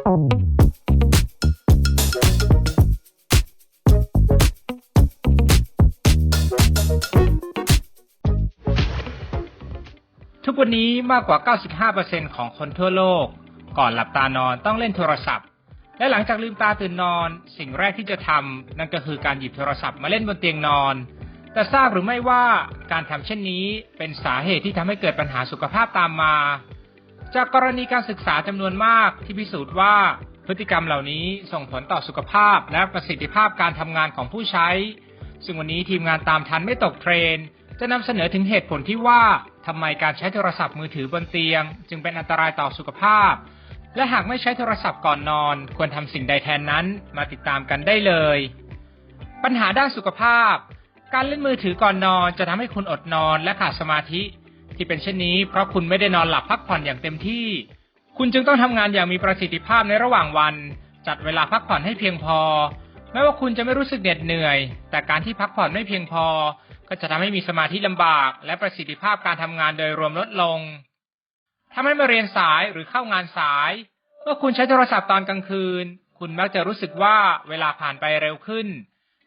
ทุกวันนี้มากกว่า 95%ของคนทั่วโลก ก่อนหลับตานอนต้องเล่นโทรศัพท์ และหลังจากลืมตาตื่นนอน สิ่งแรกที่จะทำนั่นก็คือการหยิบโทรศัพท์มาเล่นบนเตียงนอน แต่ทราบหรือไม่ว่าการทำเช่นนี้เป็นสาเหตุที่ทำให้เกิดปัญหาสุขภาพตามมา จากกรณีการศึกษาจำนวนมากที่พิสูจน์ว่าพฤติกรรมเหล่านี้ส่งผลต่อสุขภาพและประสิทธิภาพการทำงานของผู้ใช้ ซึ่งวันนี้ทีมงานตามทันไม่ตกเทรน จะนำเสนอถึงเหตุผลที่ว่าทำไมการใช้โทรศัพท์มือถือบนเตียง จึงเป็นอันตรายต่อสุขภาพ และหากไม่ใช้โทรศัพท์ก่อนนอน ควรทำสิ่งใดแทนนั้นมาติดตามกันได้เลย ปัญหาด้านสุขภาพ การเล่นมือถือก่อนนอนจะทำให้คุณอดนอนและขาดสมาธิ ที่เป็นเช่นนี้ เพราะคุณไม่ได้นอนหลับพักผ่อนอย่างเต็มที่ คุณจึงต้องทำงานอย่างมีประสิทธิภาพในระหว่างวัน จัดเวลาพักผ่อนให้เพียงพอ แม้ว่าคุณจะไม่รู้สึกเหน็ดเหนื่อย แต่การที่พักผ่อนไม่เพียงพอ ก็จะทำให้มีสมาธิลำบาก และประสิทธิภาพการทำงานโดยรวมลดลงทำให้มาเรียนสายหรือเข้างานสาย เมื่อคุณใช้โทรศัพท์ตอนกลางคืน คุณมักจะรู้สึกว่าเวลาผ่านไปเร็วขึ้น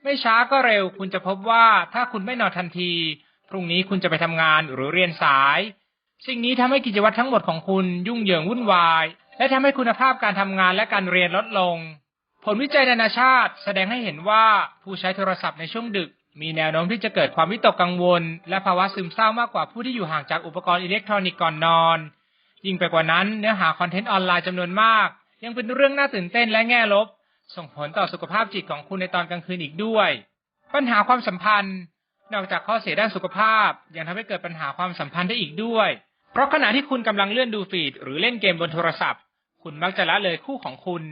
ไม่ช้าก็เร็ว คุณจะพบว่าถ้าคุณไม่นอนทันที พรุ่งนี้คุณจะไปทำงานหรือเรียนสาย สิ่งนี้ทำให้กิจวัตรทั้งหมดของคุณยุ่งเหยิงวุ่นวาย และทำให้คุณภาพการทำงานและการเรียนลดลง ผลวิจัยนานาชาติ แสดงให้เห็นว่าผู้ใช้โทรศัพท์ในช่วงดึก มีแนวโน้มที่จะเกิดความวิตกกังวล และภาวะซึมเศร้ามากกว่าผู้ที่อยู่ห่างจากอุปกรณ์อิเล็กทรอนิกส์ก่อนนอน ยิ่งไปกว่านั้นเนื้อหาคอนเทนต์ออนไลน์จำนวนมาก ยังเป็นเรื่องน่าตื่นเต้นและแง่ลบ ส่งผลต่อสุขภาพจิตของคุณในตอนกลางคืนอีกด้วย ปัญหาความสัมพันธ์ นอกจากข้อเสียด้านสุขภาพ ยังทำให้เกิดปัญหาความสัมพันธ์ได้อีกด้วย เพราะขณะที่คุณกำลังเลื่อนดูฟีดหรือเล่นเกมบนโทรศัพท์ คุณมักจะละเลยคู่ของคุณ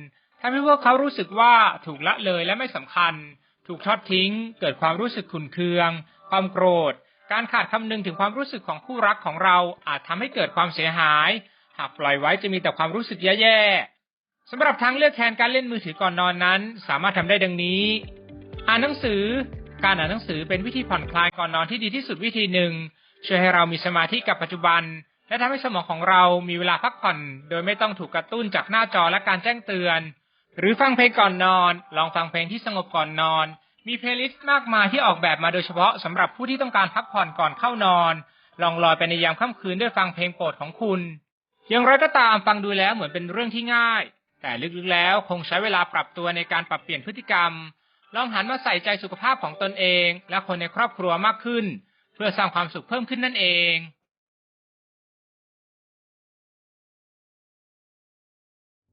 ทำให้พวกเขารู้สึกว่าถูกละเลยและไม่สำคัญ ถูกทอดทิ้ง เกิดความรู้สึกขุนเคือง ความโกรธ การขาดคำนึงถึงความรู้สึกของคู่รักของเราอาจทำให้เกิดความเสียหาย หากปล่อยไว้จะมีแต่ความรู้สึกแย่ๆสำหรับทางเลือกแทนการเล่นมือถือก่อนนอนนั้น สามารถทำได้ดังนี้ อ่านหนังสือ การอ่านหนังสือเป็นวิธีผ่อนคลายก่อนนอนที่ดีที่สุดวิธีหนึ่งช่วยให้เรามีสมาธิกับปัจจุบัน และทำให้สมองของเรามีเวลาพักผ่อน โดยไม่ต้องถูกกระตุ้นจากหน้าจอและการแจ้งเตือน หรือฟังเพลงก่อนนอน ลองฟังเพลงที่สงบก่อนนอน มีเพลย์ลิสต์มากมายที่ออกแบบมาโดยเฉพาะสำหรับผู้ที่ต้องการพักผ่อนก่อนเข้านอน ลองลอยไปในยามค่ำคืนด้วยฟังเพลงโปรดของคุณ อย่างไรก็ตามฟังดูแล้วเหมือนเป็นเรื่องที่ง่าย แต่ลึกๆแล้วคงใช้เวลาปรับตัวในการปรับเปลี่ยนพฤติกรรม ลองหันมาใส่ใจสุขภาพของตนเอง และคนในครอบครัวมากขึ้น เพื่อสร้างความสุขเพิ่มขึ้นนั่นเอง